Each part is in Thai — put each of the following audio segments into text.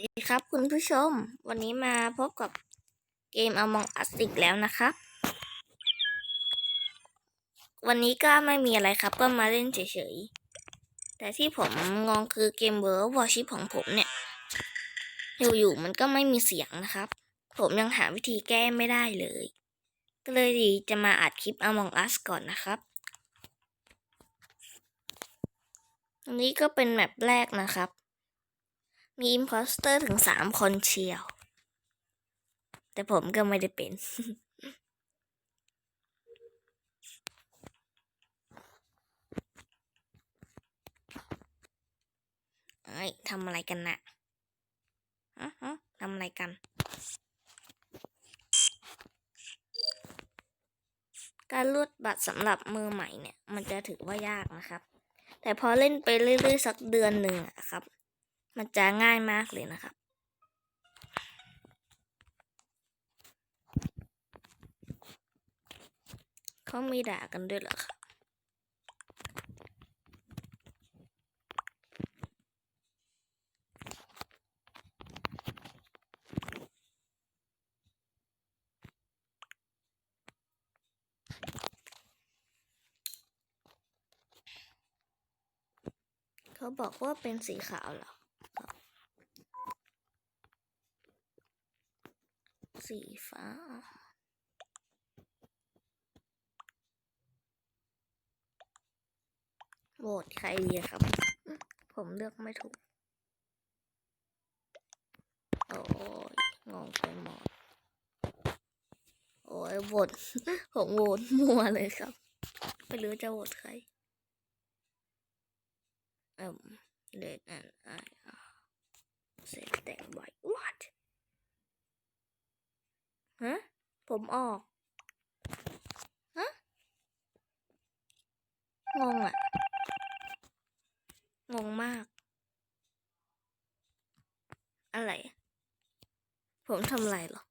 สวัสดีครับคุณผู้ชม วันนี้มาพบกับเกม Among Us อีกแล้วนะครับ วันนี้ก็ไม่มีอะไรครับ ก็มาเล่นเฉยๆ แต่ที่ผมงงคือเกม World Warship ของผมเนี่ย อยู่ๆมันก็ไม่มีเสียงนะครับ ผมยังหาวิธีแก้ไม่ได้เลย ก็เลยจะมาอัดคลิป Among Us ก่อนนะครับอันนี้ก็เป็นแมปแรกนะครับ มีอิมพอสเตอร์ถึงสามคนเชียว แต่ผมก็ไม่ได้เป็น เอ้ยทำอะไรกันนะฮะฮะทำอะไรกัน การรูดบัตรสำหรับมือใหม่เนี่ย มันจะถือว่ายากนะครับ แต่พอเล่นไปเรื่อยๆสักเดือนหนึ่งอะครับ มันจะง่ายมากเลยนะครับ เขามีด่ากันด้วยเหรอครับเขาบอกว่าเป็นสีขาวเหรอ สีฟ้า โหวตใครดีครับ ผมเลือกไม่ถูก โอ้ยงงไปหมด โอ้ยโหวตผมโหวตมัวเลยครับ ไม่รู้จะโหวตใครเอ่มเดนอันไอเสร็จแต่ไว้ what ฮะ ผมออก ฮะ งงอะงงมาก อะไร ผมทำอะไรหรอ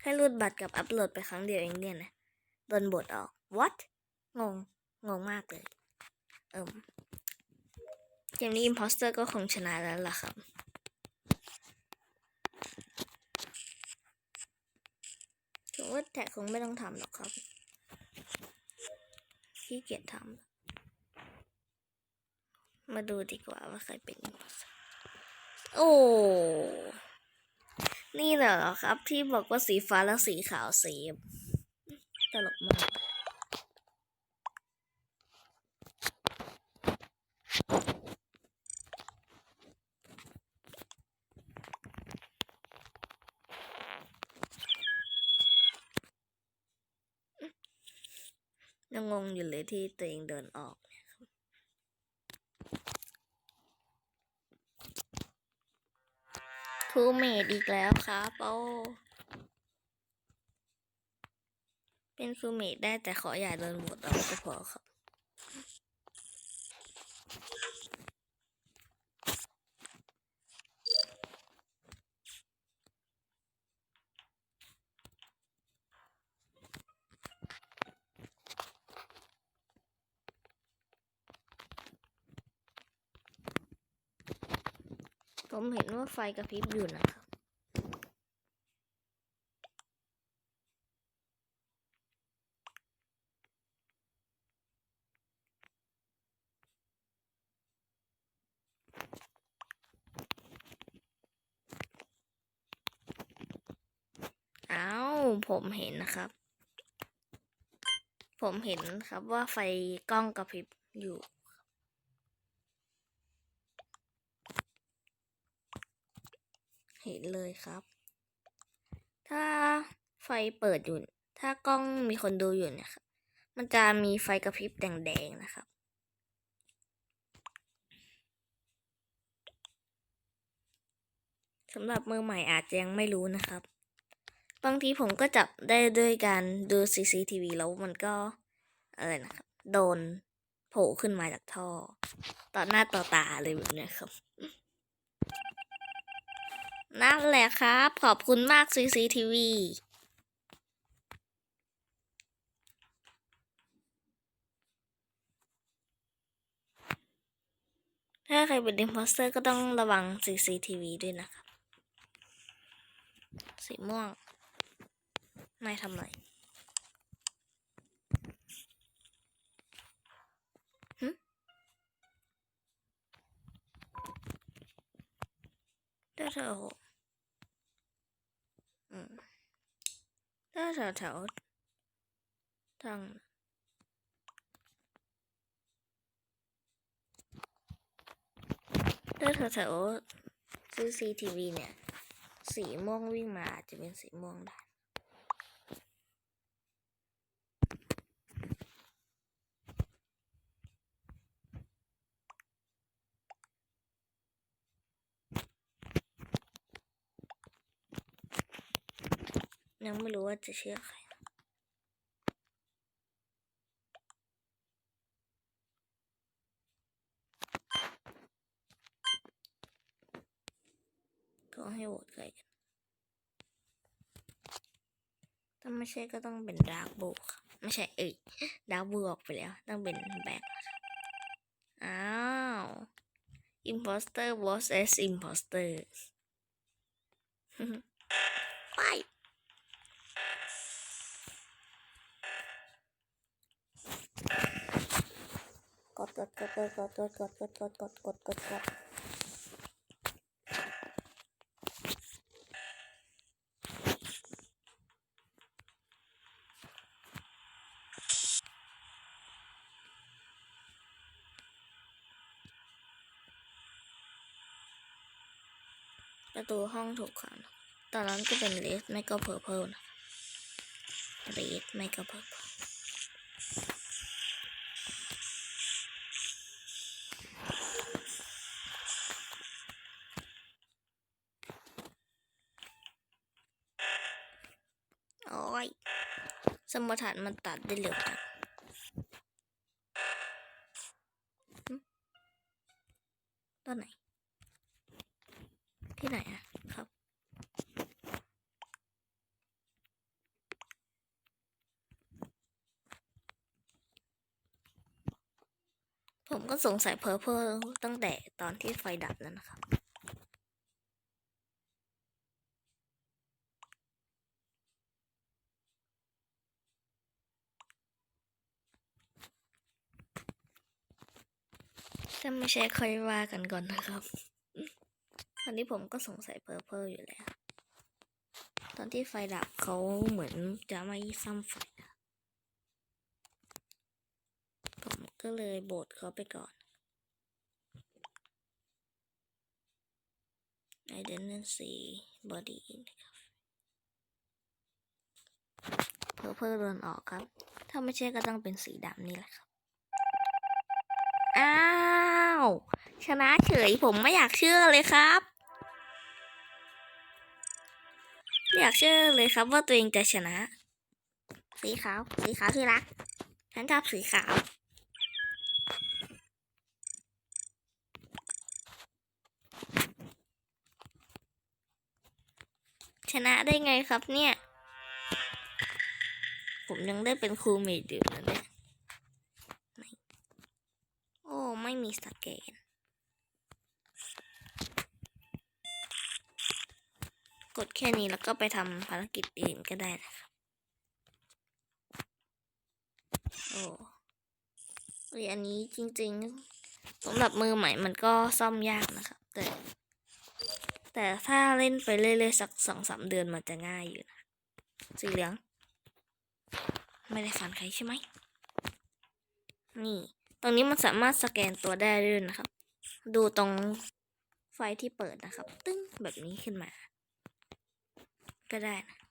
แค่รูดบัตรกับอัปโหลดไปครั้งเดียวเองเนี่ยนะโดนบทออก what งง งงมากเลย เอิมเกมนี้อิมพอสเตอร์ก็คงชนะแล้วล่ะครับ ถึงว่าแท็กคงไม่ต้องทำหรอกครับขี้เกียจทำมาดูดีกว่าว่าใครเป็นโอ้นี่เหรอครับที่บอกว่าสีฟ้าและสีขาวเซฟตลกมาก ยังงงอยู่เลย ที่ตัวเองเดินออกเนี่ยครับทูเมดอีกแล้วครับโอ้เป็นคูเมดได้แต่ขออย่าเดินหมดเอาก็พอครับ ผมเห็นว่าไฟกระพริบอยู่นะครับอ้าวผมเห็นนะครับ ผมเห็นครับว่าไฟกล้องกระพริบอยู่ เห็นเลยครับ ถ้าไฟเปิดอยู่ ถ้ากล้องมีคนดูอยู่เนี่ยครับ มันจะมีไฟกระพริบแดงๆนะครับ สำหรับมือใหม่อาจจะยังไม่รู้นะครับ บางทีผมก็จับได้ด้วยการดู CCTV แล้วมันก็อะไรนะครับ โดนโผล่ขึ้นมาจากท่อ ต่อหน้าต่อตาเลยแบบนี้ครับ นั่นแหละครับ ขอบคุณมาก CCTV ถ้าใครเป็น imposter ก็ต้องระวัง CCTV ด้วยนะครับ สีม่วงนายทำอะไรหึเด้อเธอหกอืม ถ้าแถวแถวทางเด้อแถวแถว CCTV เนี่ย สีม่วงวิ่งมาจจะเป็นสีม่วงได้ ไม่รู้ว่าจะเชื่อใครก็ให้โหวตใครกัน ถ้าไม่ใช่ก็ต้องเป็นดาร์กบูค่ะไม่ใช่เอ้ยดาร์กบูออกไปแล้ว ต้องเป็นแบ็คอ้าว imposter was as imposter ไป ก ดกดกดกดกดกดกดกดกดกดกดกดกดประตูห้องถูกขังตอนนั้นก็เป็นเลสไม่ก็เพอร์เพลนะเลสไม่ก็เพอร์เพล โอ้ย สมรฐานมันตัดได้เร็วจังตอนไหน ที่ไหนอะครับ ผมก็สงสัยเพอเพอตั้งแต่ตอนที่ไฟดับแล้วนะครับ ถ้าไม่ใช่ค่อยว่ากันก่อนนะครับตอนนี้ผมก็สงสัยเพอร์เพลอยู่แล้ว ตอนที่ไฟดับเขาเหมือนจะไม่ซ่อมไฟนะผมก็เลยโบดเขาไปก่อน I didn't see body in the cafe เพอร์เพลเดินออกครับ ถ้าไม่ใช่ก็ต้องเป็นสีดำนี่แหละครับ ชนะเฉยผมไม่อยากเชื่อเลยครับไม่อยากเชื่อเลยครับว่าตัวเองจะชนะ สีขาว สีขาวที่รัก ฉันชอบสีขาว ชนะได้ไงครับเนี่ย ผมยังได้เป็นครูเมดอยู่นะเนี่ย อ้ไม่มีสแกน กดแค่นี้แล้วก็ไปทำภารกิจอื่นก็ได้นะครับ โอ้ยอันนี้จริงๆสำหรับมือใหม่มันก็ซ่อมยากนะครับ แต่ แต่ถ้าเล่นไปเรื่อยๆ สักสองสามเดือนมันจะง่ายอยู่นะ สีเหลือง ไม่ได้ฟันใครใช่ไหม นี่ ตรงนี้มันสามารถสแกนตัวได้ด้วยนะครับ ดูตรงไฟที่เปิดนะครับ ตึ้งแบบนี้ขึ้นมา ก็ได้นะ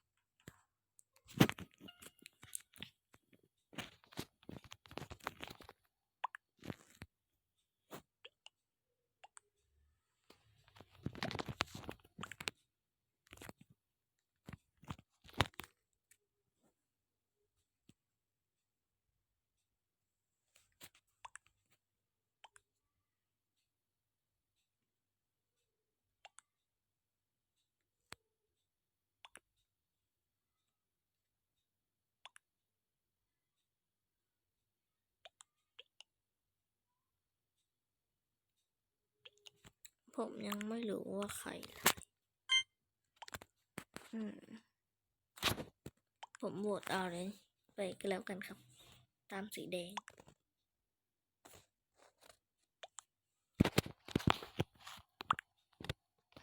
ผมยังไม่รู้ว่าใครอืม ผมโหวตเอาเลยไปก็แล้วกันครับ ตามสีแดง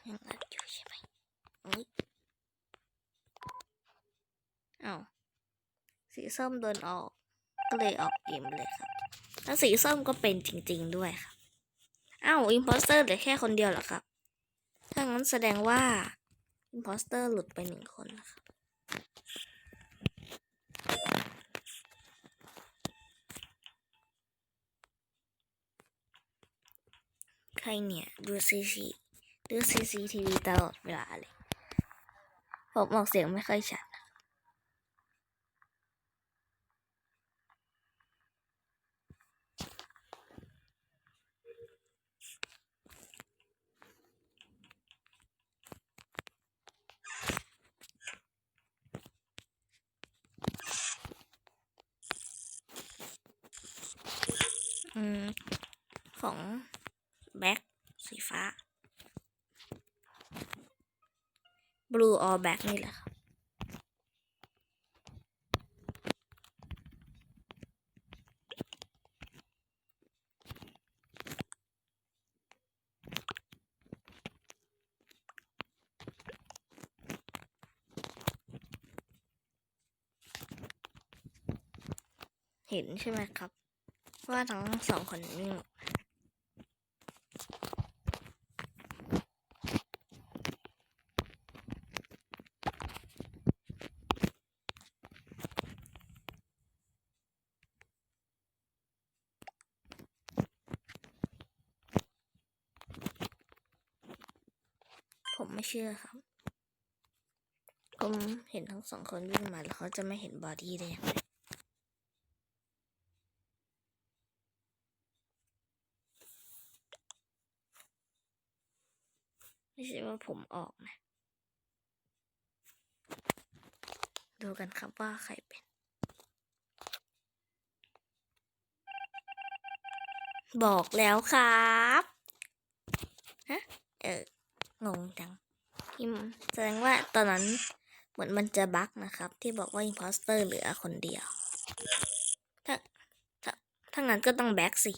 ยังอัดอยู่ใช่ไหมเอ้ยเอาสีส้มโดนออก ก็เลยออกเกมเลยครับ แล้วสีส้มก็เป็นจริง ๆ ด้วยครับ อ้าวอิมพอสเตอร์เหลือแค่คนเดียวเหรอครับ ถ้างั้นแสดงว่าอิมพอสเตอร์หลุดไปหนึ่งคนนะครับใครเนี่ย ดูซีซีดูซีซีทีวีตลอดเวลาเลย ผมออกเสียงไม่ค่อยชัดนะอืม ของแบ็คสีฟ้า blue or black นี่แหละครับเห็นใช่ไหมครับ ว่าทั้งสองคนนิ่ง ไม่เชื่อครับผมเห็นทั้งสองคนวิ่งมาแล้วเขาจะไม่เห็นบอดี้ได้ยังไงไม่ใช่ว่าผมออกนะ ดูกันครับว่าใครเป็นบอกแล้วครับ ฮะ เออ งงจัง ที่มแสดงว่าตอนนั้นเหมือนมันจะบั๊กนะครับ ที่บอกว่าอิ p พ s สเตอร์เหลือคนเดียว ถ้าถ้าถ้างั้นก็ต้องแบ็กสิ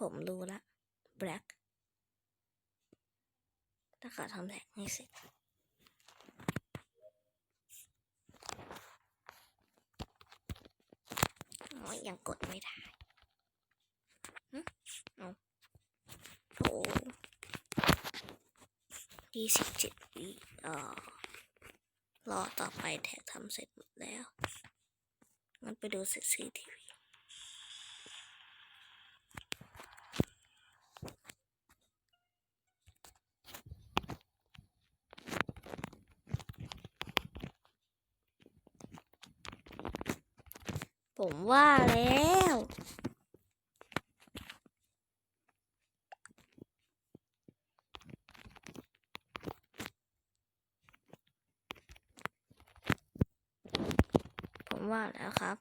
ผมรู้ละแบ็กถ้าขาทำแท็กให้เสร็จโอ้ยยังกดไม่ได้หึเอาโอ้ ยี่สิบเจ็ดวิเอ่อรอต่อไปแท็กทำเสร็จหมดแล้ว งั้นไปดูซีซีทีวีผมว่าแล้ว ผมว่าแล้วครับ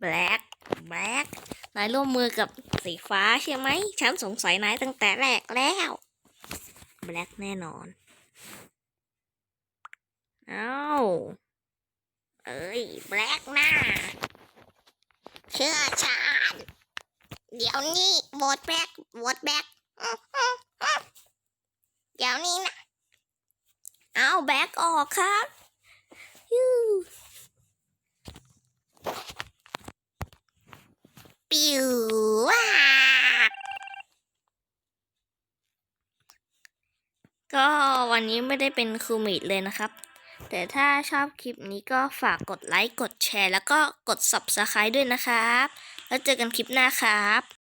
แบล็กแบล็กนายร่วมมือกับสีฟ้าใช่ไหม ฉันสงสัยนายตั้งแต่แรกแล้วแบล็กแน่นอน เอ้า เอ้ยแบล็กหน้า เชื่อฉัน เดี๋ยวนี้โหวตแบล็กโหวตแบล็กเดี๋ยวนี้นะ เอาแบล็กออกครับยูปิ วว้าก็วันนี้ไม่ได้เป็นครูมิดเลยนะครับ แต่ถ้าชอบคลิปนี้ก็ฝากกดไลค์ กดแชร์ แล้วก็กด subscribe ด้วยนะครับ แล้วเจอกันคลิปหน้าครับ